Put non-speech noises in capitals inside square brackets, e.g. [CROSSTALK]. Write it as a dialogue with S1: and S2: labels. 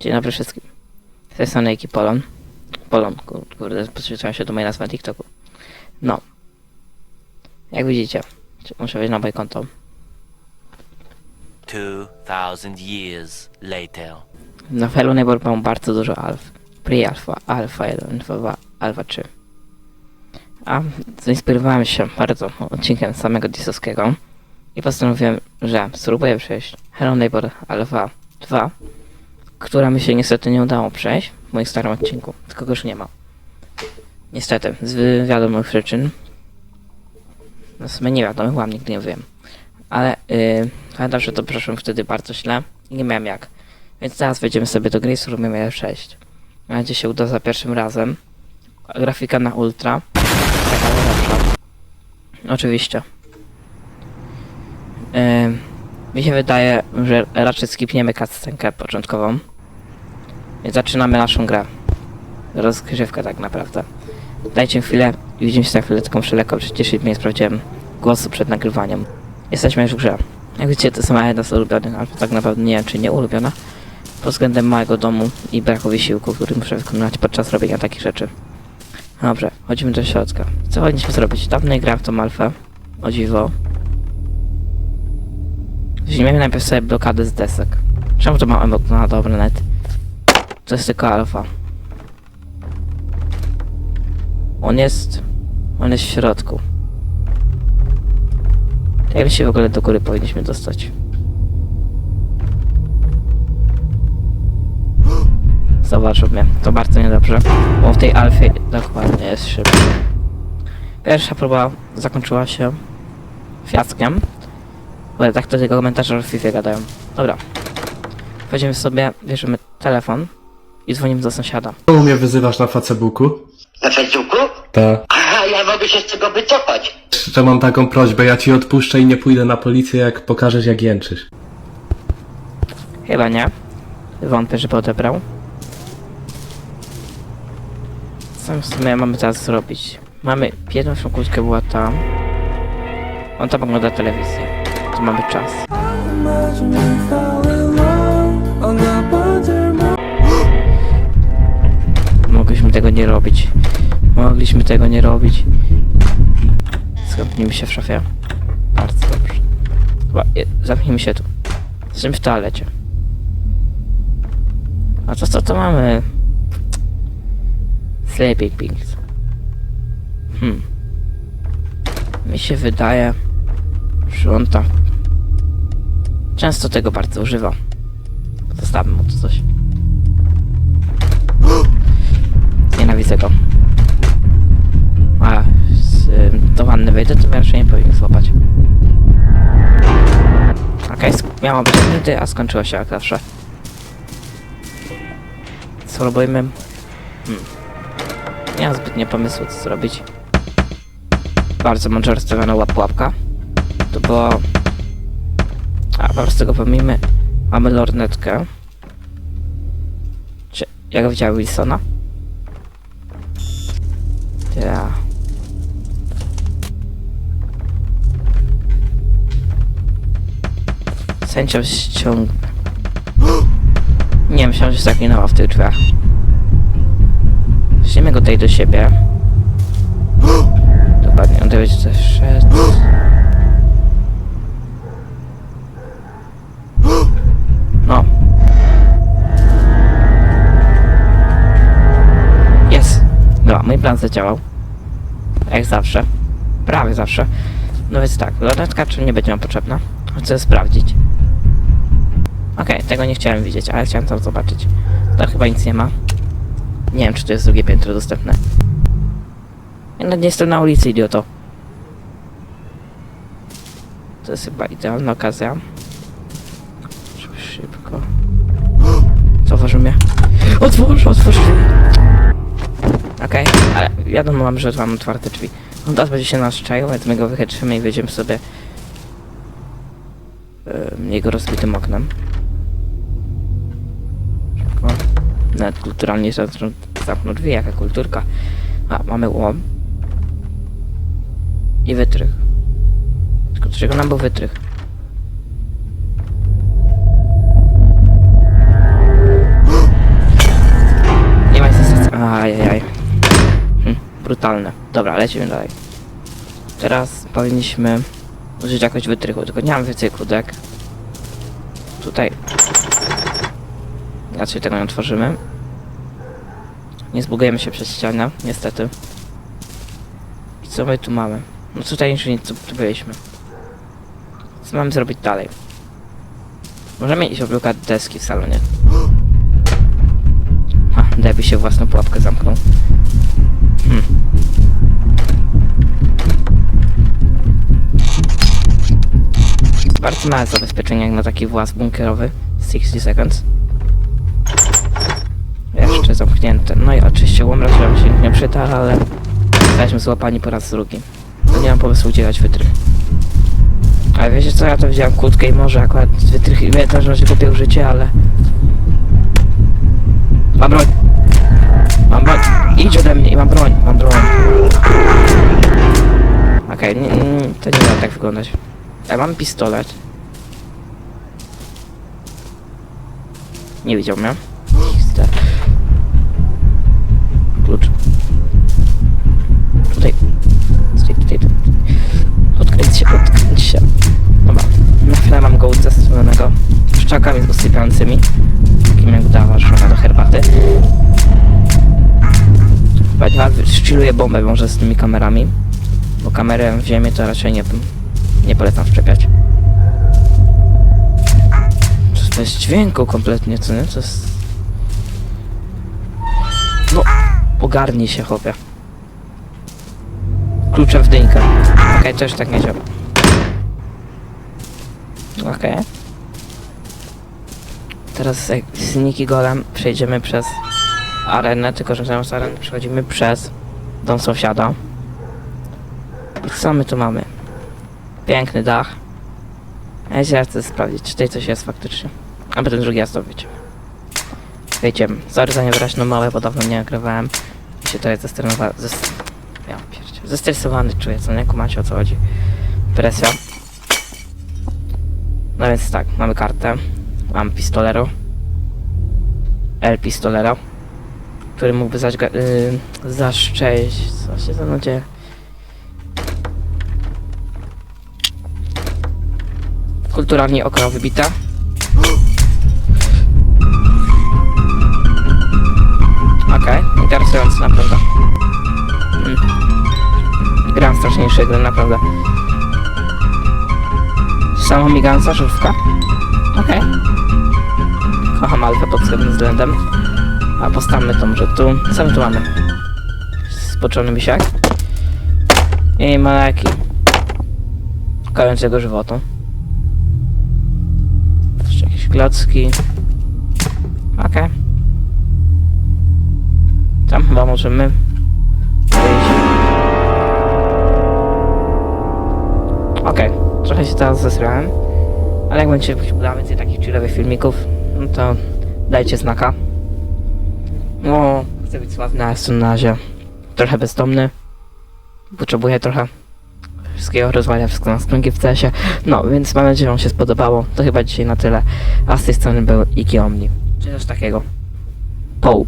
S1: Dzień dobry wszystkim. Z tej strony Eki Polon. Polon, kur- kurde, przyzwyczaiłem się do mojej nazwy na TikToku. No. Jak widzicie, muszę wejść na moje konto.
S2: 2000 years later.
S1: Na Fellow Neighbor mam bardzo dużo alf. Pre-alpha, alpha 1, 2, alpha 3. A zainspirowałem się bardzo odcinkiem samego Disowskiego i postanowiłem, że spróbuję przejść Hello Neighbor Alpha 2, która mi się niestety nie udało przejść w moim starym odcinku, tylko go już nie ma. Niestety, z wiadomych przyczyn. No w sumie nie wiadomych, łam nigdy nie wiem. Ale yy, pamiętam, że to przeszłem wtedy bardzo źle i nie miałem jak. Więc teraz wejdziemy sobie do gry i spróbujemy je przejść. Mam nadzieję, się uda za pierwszym razem. Grafika na ultra. Taka lepsza. Oczywiście. Yy, mi się wydaje, że raczej skipniemy cutscenkę początkową. Więc zaczynamy naszą grę. Rozgrzewkę tak naprawdę. Dajcie chwilę i widzimy się za chwilę, tylko muszę lekko przyciszyć, nie sprawdziłem głosu przed nagrywaniem. Jesteśmy już w grze. Jak widzicie, to moja jedna z ulubionych, ale tak naprawdę nie wiem, czy nie ulubiona. Pod względem małego domu i braku wysiłku, który muszę wykonywać podczas robienia takich rzeczy. Dobrze, chodzimy do środka. Co powinniśmy zrobić? Dawniej grałem w tą alfę. O dziwo. Weźmiemy najpierw sobie blokadę z desek. Czemu to mam emot na dobry net? To jest tylko alfa. On jest... On jest w środku. Jak się w ogóle do góry powinniśmy dostać? Zobaczył mnie. To bardzo niedobrze. Bo w tej alfie dokładnie jest szybko. Pierwsza próba zakończyła się fiaskiem. Bo tak to tego komentarze w FIFA gadają. Dobra. Wchodzimy sobie, bierzemy telefon i dzwonimy do sąsiada.
S3: Czemu mnie wyzywasz na Facebooku?
S4: Na Facebooku?
S3: Tak.
S4: Aha, ja mogę się z tego wycofać.
S3: Że mam taką prośbę, ja ci odpuszczę i nie pójdę na policję, jak pokażesz jak jęczysz.
S1: Chyba nie. Wątpię, żeby odebrał. Co w sumie mamy teraz zrobić? Mamy pierwszą kłódkę była tam. On tam ogląda telewizję. Tu mamy czas. Nie robić. Mogliśmy tego nie robić. Zamknijmy się w szafie. Bardzo dobrze. Chyba, zamknijmy się tu. Jesteśmy w toalecie. A to co to mamy? Sleeping Pills. Hmm. Mi się wydaje, że on często tego bardzo używa. Zostawmy mu tu coś. Miało być minuty, a skończyło się jak zawsze. Co robimy? Hmm. Nie mam zbytnio pomysłu, co zrobić. Bardzo mądrze rozstawiona łap łapka. To było... A, po prostu go pomijmy. Mamy lornetkę. Czy... Jak widziałem Wilsona? Ja. Sędzią ściągnę. Nie, myślałem, że zaklinęła w tych drzwiach. Weźmiemy go tutaj do siebie. Dokładnie, on tutaj będzie też. No. Jest. Dobra, mój plan zadziałał. Jak zawsze. Prawie zawsze. No więc tak, lornetka czy nie będzie nam potrzebna? Chcę sprawdzić. Okej, tego nie chciałem widzieć, ale chciałem tam zobaczyć. To chyba nic nie ma. Nie wiem, czy to jest drugie piętro dostępne. Nawet nie jestem na ulicy, idioto. To jest chyba idealna okazja. Szybko. [GASPS] Zauważył mnie. Otwórz, otwórz. Okej, ale wiadomo mam, że mam otwarte drzwi. On teraz będzie się nas czaił, więc my go wychytrzymy i wyjdziemy sobie jego rozbitym oknem. nawet kulturalniejsza zapno drzwi, jaka kulturka. A, mamy łom. I wytrych. Tylko czego nam był wytrych? [GASPS] Nie ma sensu. Ajajaj. Hm, brutalne. Dobra, lecimy dalej. Teraz powinniśmy użyć jakoś wytrychu, tylko nie mam więcej tak? Tutaj Raczej tego nie otworzymy. Nie zbugujemy się przez ścianę, niestety. I co my tu mamy? No tutaj już nic, tu, byliśmy. Co mamy zrobić dalej? Możemy iść oblukać deski w salonie. Ha, Debbie się własną pułapkę zamknął. Hmm. Bardzo małe zabezpieczenie na taki włas bunkerowy. 60 seconds. Zamknięte. No i oczywiście łomra nam się nie przyda, ale jesteśmy złapani po raz drugi. Nie mam pomysłu udzielać wytrych. Ale wiecie co, ja to wziąłem kłódkę i może akurat wytrych i też że się kupił życie, ale... Mam broń! Mam broń! Idź ode mnie i mam broń, mam broń. Okej, nie, to nie ma tak wyglądać. Ja mam pistolet. Nie widział mnie. Szczyluję bombę może z tymi kamerami. Bo kamerę w ziemię to raczej nie, nie polecam wszczepiać. To jest dźwięku kompletnie, co nie? Jest... No, ogarnij się, chłopie. Kluczem w dynkę. Okej, też tak nie działa. Okej. Teraz jak z Niki Golem przejdziemy przez arenę, tylko że zamiast areny przechodzimy przez dom sąsiada. Co my tu mamy? Piękny dach. Ja się chcę sprawdzić, czy tutaj coś jest faktycznie. Aby ten drugi raz to wiecie. Sorry za niewyraźną małe, bo dawno nie nagrywałem. I się tutaj zestrenowałem. Zes... Ja pierdzie. Zestresowany czuję, co nie? Kumacie o co chodzi. Presja. No więc tak, mamy kartę. Mam pistolero. El pistolero. Który mógłby zaćga... Yy, zaszczęść... Co się za mną dzieje? Kulturalnie oko wybita. Okej, interesujące naprawdę. Mm. Gram straszniejsze gry, naprawdę. Sama migająca żywka. Okej. Kocham alfę pod względem względem. A postawmy to może tu. Co my tu mamy? Spoczony misiak. I maleki. Kojącego żywotu. Jeszcze jakieś klocki. Okej. Tam chyba możemy. Okej, trochę się teraz zesrałem. Ale jak będziecie uda więcej takich chillowych filmików, no to dajcie znaka. No, chcę być sławny, a jestem na razie trochę bezdomny. Potrzebuję trochę wszystkiego rozwalenia, wszystko na stronki w CS-ie. No, więc mam nadzieję, że wam się spodobało. To chyba dzisiaj na tyle. A z tej strony był Iki Omni. Czy coś takiego. Poł.